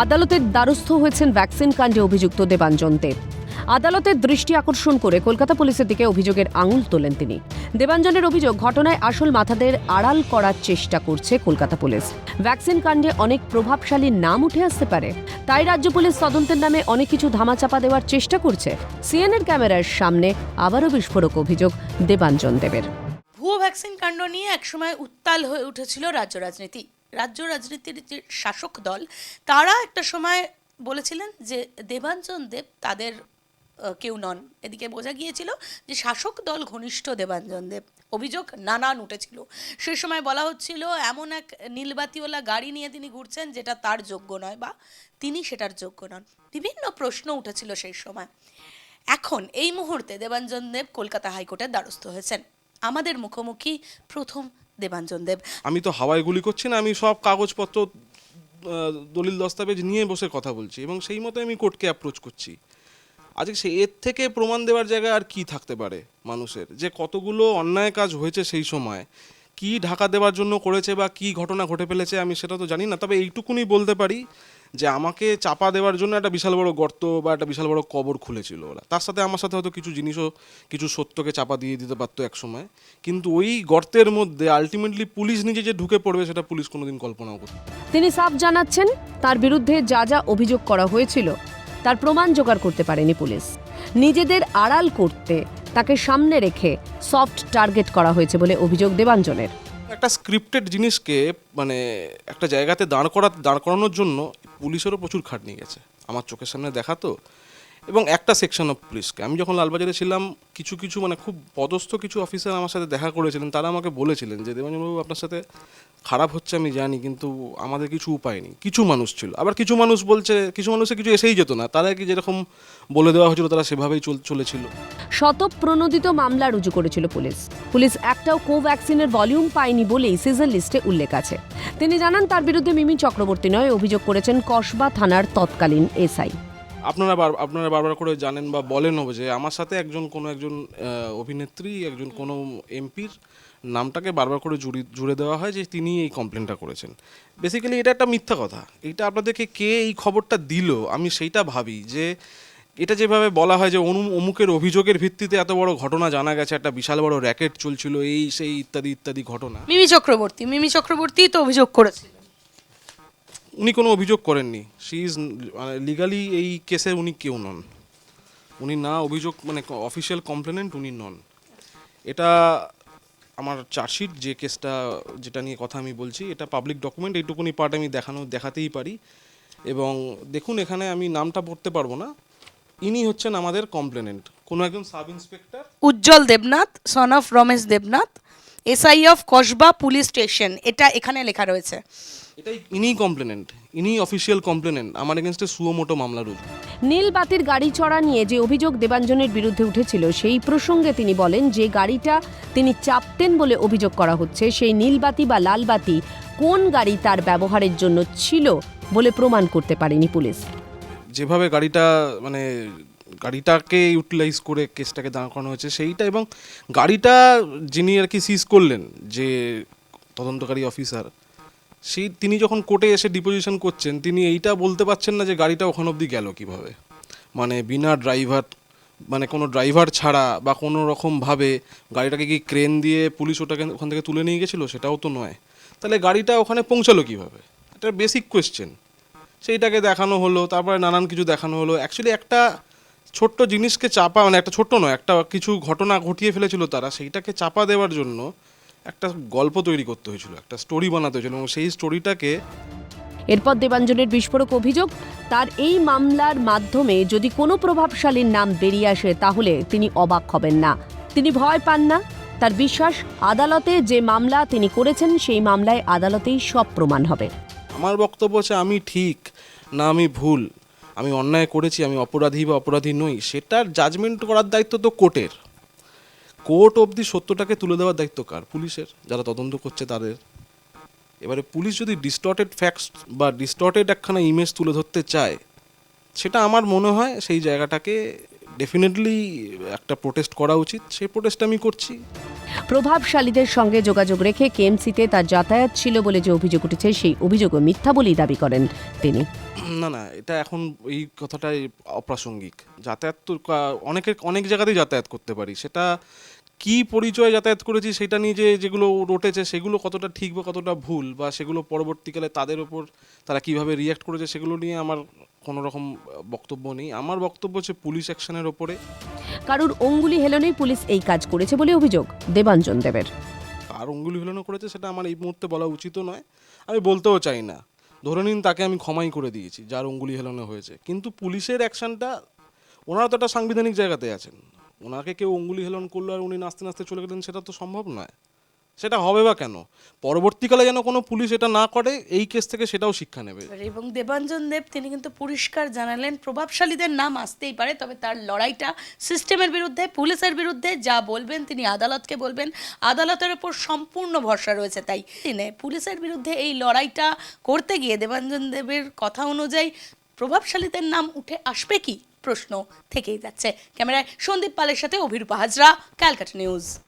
আদালতের দ্বারস্থ হয়েছেন ভ্যাকসিন কাণ্ডে অভিযুক্ত দেবাঞ্জন দেব আদালতের দৃষ্টি আকর্ষণ করে কলকাতা পুলিশের দিকে অভিযোগের আঙুল তোলেন তিনি। দেবাঞ্জনের অভিযোগ, ঘটনায় আসল মাথাদের আড়াল করার চেষ্টা করছে কলকাতা পুলিশ। ভ্যাকসিন কাণ্ডে অনেক প্রভাবশালী নাম উঠে আসতে পারে। তাই রাজ্য পুলিশ তদন্তের নামে অনেক কিছু ধামাচাপা দেওয়ার চেষ্টা করছে। সিএনএর ক্যামেরার সামনে আবারও বিস্ফোরক অভিযোগ দেবাঞ্জন দেবের। ভুয়ো ভ্যাকসিন কাণ্ড নিয়ে একসময় উত্তাল হয়ে উঠেছিল রাজ্য রাজনীতি। রাজ্য রাজনীতির যে শাসক দল, তারা একটা সময় বলেছিলেন যে দেবাঞ্জন দেব তাদের কেউ নন। এদিকে বোঝা গিয়েছিল যে শাসক দল ঘনিষ্ঠ দেবাঞ্জন দেব। অভিযোগ নানান উঠেছিল। সে সময় বলা হচ্ছিল, এমন এক নীলবাতিওয়ালা গাড়ি নিয়ে তিনি ঘুরছেন যেটা তার যোগ্য নয় বা তিনি সেটার যোগ্য নন। বিভিন্ন প্রশ্ন উঠেছিল সেই সময়। এখন এই মুহূর্তে দেবাঞ্জন দেব কলকাতা হাইকোর্টের দ্বারস্থ হয়েছেন। আমাদের মুখোমুখি প্রথম দেবাঞ্জন দেব আমি তো হাওয়ায় গুলি করছি না, আমি সব কাগজপত্র দলিল দস্তাবেজ নিয়ে বসে কথা বলছি এবং সেই মতো আমি কোর্টকে অ্যাপ্রোচ করছি। আজকে সে, এর থেকে প্রমাণ দেওয়ার জায়গা আর কি থাকতে পারে মানুষের? যে কতগুলো অন্যায় কাজ হয়েছে সেই সময়, কি ঢাকা দেওয়ার জন্য করেছে বা কি ঘটনা ঘটে ফেলেছে আমি সেটা তো জানি না, তবে এইটুকুনি বলতে পারি যে আমাকে চাপা দেওয়ার জন্য একটা বিশাল বড় গর্ত বা একটা বিশাল বড় কবর খুলেছিল ওরা। তার সাথে আমার সাথে হয়তো কিছু জিনিসও কিছু সত্যকে চাপা দিয়ে দিতে পারতো এক সময় কিন্তু ওই গর্তের মধ্যে আলটিমেটলি পুলিশ নিজে যে ঢুকে পড়বে সেটা পুলিশ কোনোদিন কল্পনাও করতে। তিনি সাফ জানাচ্ছেন তার বিরুদ্ধে যা যা অভিযোগ করা হয়েছিল তার প্রমাণ জোগাড় করতে পারেনি পুলিশ। নিজেদের আড়াল করতে তাকে সামনে রেখে সফট টার্গেট করা হয়েছে বলে অভিযোগ দেবাঞ্জনের। একটা স্ক্রিপ্টেড জিনিসকে মানে একটা জায়গাতে দাঁড় করা দাঁড় করানোর জন্য পুলিশেরও প্রচুর খাটনি গেছে। আমার চোখের সামনে দেখা তো এবং একটা সেকশন অফ পুলিশকে আমি যখন লালবাজারে ছিলাম, কিছু কিছু মানে খুব পদস্থ কিছু অফিসার আমার সাথে দেখা করেছিলেন। তারা আমাকে বলেছিলেন যে, দেবাঞ্জনবাবু, আপনার সাথে খারাপ হচ্ছে আমি জানি, কিন্তু আমাদের কিছু উপায় নেই। কিছু মানুষ ছিল। আবার কিছু মানুষ বলছে, কিছু মানুষে কিছু এসেই যেত না। তারা কি যেরকম বলে দেওয়া হয়েছিল, তারা সেভাবেই চল, চলেছিল। শতপ্রণোদিত মামলা রুজু করেছিল পুলিশ। পুলিশ একটাও কোভ্যাক্সিনের ভলিউম পায়নি বলেই সিজন লিস্টে উল্লেখ আছে। তিনি জানান, তার বিরুদ্ধে মিমি চক্রবর্তী নয়, অভিযোগ করেছেন কসবা থানার তৎকালীন এসআই। আপনারা বার আপনারা বারবার করে জানেন বা বলেনও যে আমার সাথে একজন কোনো একজন অভিনেত্রী, একজন কোনো এমপির নামটাকে বারবার করে জুড়ি জুড়ে দেওয়া হয় যে তিনি এই কমপ্লেনটা করেছেন। বেসিক্যালি এটা একটা মিথ্যা কথা। এটা আপনাদেরকে কে এই খবরটা দিল? আমি সেইটা ভাবি যে এটা যেভাবে বলা হয় যে অনু অমুকের অভিযোগের ভিত্তিতে এত বড় ঘটনা জানা গেছে, একটা বিশাল বড় র্যাকেট চলছিল, এই, সেই, ইত্যাদি ইত্যাদি ঘটনা। মিমি চক্রবর্তী মিমি চক্রবর্তী তো অভিযোগ করেছিলেন উনি কোনো অভিযোগ করেননি। শি ইজ মানে লিগালি এই কেসে উনি কেউ নন। উনি না অভিযোগ মানে অফিসিয়াল কমপ্লেনেন্ট উনি নন। এটা আমার চার্জশিট, যে কেসটা, যেটা নিয়ে কথা আমি বলছি, এটা পাবলিক ডকুমেন্ট এইটুকুনি পার্ট আমি দেখানো, দেখাতেই পারি। এবং দেখুন, এখানে আমি নামটা পড়তে পারব না। ইনি হচ্ছেন আমাদের কমপ্লেনেন্ট কোনো একজন sub inspector Ujjwal Debnath son of Ramesh Debnath SI of Kasba police station এটা এখানে লেখা রয়েছে। এটাই ইনিই কমপ্লেনেন্ট ইনি অফিসিয়াল কমপ্লেনেন্ট আমার এগেনস্টে সুয়োমোটো মামলা রুজু নীল বাতির গাড়ি চড়া নিয়ে যে অভিযোগ দেবাঞ্জনের বিরুদ্ধে উঠেছিল সেই প্রসঙ্গে তিনি বলেন যে গাড়িটা তিনি চাপতেন বলে অভিযোগ করা হচ্ছে সেই নীলবাতি বা লালবাতি কোন গাড়ি তার ব্যবহারের জন্য ছিল বলে প্রমাণ করতে পারেনি পুলিশ। যেভাবে গাড়িটা মানে গাড়িটাকে ইউটিলাইজ করে কেসটাকে দাঁড় করানো হয়েছে সেইটা এবং গাড়িটা যিনি আর কি সিজ করলেন, যে তদন্তকারী অফিসার সেই তিনি যখন কোর্টে এসে ডিপোজিশন করছেন, তিনি এইটা বলতে পারছেন না যে গাড়িটা ওখান অবধি গেল কীভাবে। মানে বিনা ড্রাইভার মানে কোনো ড্রাইভার ছাড়া বা কোনো রকমভাবে গাড়িটাকে কি ক্রেন দিয়ে পুলিশ ওটাকে ওখান থেকে তুলে নিয়ে গেছিল? সেটাও তো নয়। তাহলে গাড়িটা ওখানে পৌঁছালো কীভাবে? এটা বেসিক কোয়েশ্চেন সেইটাকে দেখানো হলো, তারপরে নানান কিছু দেখানো হলো। অ্যাকচুয়ালি একটা ছোট্ট জিনিসকে চাপা মানে একটা ছোট্ট নয় একটা কিছু ঘটনা ঘটিয়ে ফেলেছিল তারা সেইটাকে চাপা দেওয়ার জন্য একটা গল্প তৈরি করতে হয়েছিল একটা স্টোরি বানাতে হয়েছিল এবং সেই স্টোরিটাকে এরপর দেবাঞ্জনের বিস্ফোরক অভিযোগ তার এই মামলার মাধ্যমে যদি কোনো প্রভাবশালীর নাম বেরিয়ে আসে তাহলে তিনি অবাক হবেন না। তিনি ভয় পান না। তার বিশ্বাস আদালতে যে মামলা তিনি করেছেন সেই মামলায় আদালতেই সব প্রমাণ হবে। আমার বক্তব্য হচ্ছে আমি ঠিক না আমি ভুল। আমি অন্যায় করেছি, আমি অপরাধী বা অপরাধী নই, সেটার জাজমেন্ট করার দায়িত্ব তো কোর্টের। কোর্ট অবধি সত্যটাকে তুলে দেওয়ার দায়িত্ব কার? পুলিশের, যারা তদন্ত করছে তাদের। এবারে পুলিশ যদি ডিস্টর্টেড ফ্যাক্টস বা ডিস্টর্টেড একখানা ইমেজ তুলে ধরতে চায়, সেটা আমার মনে হয় সেই জায়গাটাকে ডেফিনেটলি একটা প্রোটেস্ট করা উচিত। সেই প্রোটেস্ট আমি করছি। প্রভাবশালীদের সঙ্গে যোগাযোগ রেখে কেএমসিতে তার যাতায়াত ছিল বলে যে অভিযোগ উঠেছে, সেই অভিযোগও মিথ্যা বলেই দাবি করেন তিনি। না না, এটা এখন এই কথাটাই অপ্রাসঙ্গিক। যাতায়াত তো অনেকের, অনেক জায়গাতেই যাতায়াত করতে পারি। সেটা কি পরিচয়ে যাতায়াত করেছি সেটা নিয়ে যেগুলো রটেছে সেগুলো কতটা ঠিক বা কতটা ভুল বা সেগুলো পরবর্তীকালে তাদের ওপর তারা কীভাবে রিয়াক্ট করেছে সেগুলো নিয়ে আমার কোনো রকম বক্তব্য নেই। আমার বক্তব্য হচ্ছে পুলিশ অ্যাকশনের ওপরে। কারুর অঙ্গুলি হেলনেই পুলিশ এই কাজ করেছে বলে অভিযোগ দেবাঞ্জন দেবের। আর অঙ্গুলি হেলনো করেছে সেটা আমার এই মুহূর্তে বলা উচিতও নয়। আমি বলতেও চাই না। ধরে নিন তাকে আমি ক্ষমাই করে দিয়েছি যার অঙ্গুলি হেলানো হয়েছে। কিন্তু পুলিশের অ্যাকশনটা ওনারা তো একটা সাংবিধানিক জায়গাতে আছেন। ওনাকে কেউ অঙ্গুলি হেলন করল আর উনি নাচতে নাচতে চলে গেলেন সেটা তো সম্ভব নয়। সেটা হবে বা কেন? পরবর্তীকালে যেন কোনো পুলিশ এটা না করে, এই কেস থেকে সেটাও শিক্ষা নেবে। এবং দেবাঞ্জন দেব, তিনি কিন্তু পরিষ্কার জানালেন, প্রভাবশালীদের নাম আসতেই পারে, তবে তার লড়াইটা সিস্টেমের বিরুদ্ধে, পুলিশের বিরুদ্ধে যা বলবেন, তিনি আদালতকে বলবেন। আদালতের ওপর সম্পূর্ণ ভরসা রয়েছে, তাই দিনে পুলিশের বিরুদ্ধে এই লড়াইটা করতে গিয়ে দেবাঞ্জন দেবের কথা অনুযায়ী প্রভাবশালীদের নাম উঠে আসবে কি? প্রশ্ন থেকেই যাচ্ছে। ক্যামেরায় সন্দীপ পালের সাথে অভিরূপা হাজরা, ক্যালকাটা নিউজ।